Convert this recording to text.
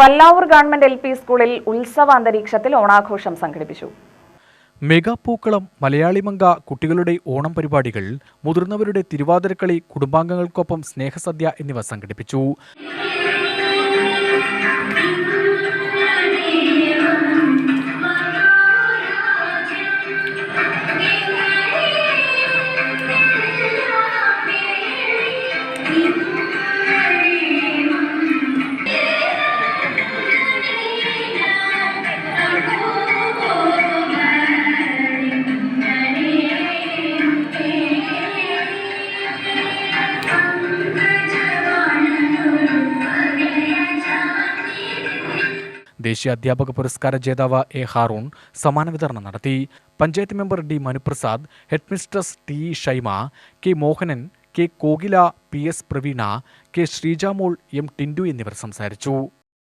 Pallavur government L P സ്കൂളിൽ ഉത്സവ അന്തരീക്ഷത്തിൽ ഓണാഘോഷം സംഘടിപ്പിച്ചു. മെഗാപൂക്കളം മലയാളിമംഗ കുട്ടികളുടെ ഓണം പരിപാടികൾ മുതിർന്നവരുടെ തിരുവാതിരക്കളി കുടുംബാംഗങ്ങൾക്കൊപ്പം സ്നേഹസദ്യ എന്നിവ സംഘടിപ്പിച്ചു. ദേശീയ അധ്യാപക പുരസ്കാര ജേതാവ് എ ഹാറൂൺ സമ്മാന വിതരണം നടത്തി. Panchayat member D Manuprasad headmistress T Shaima K Mohanan K Kokila P S Praveena K Sreejamol M Tindu എന്നിവർ സംസാരിച്ചു.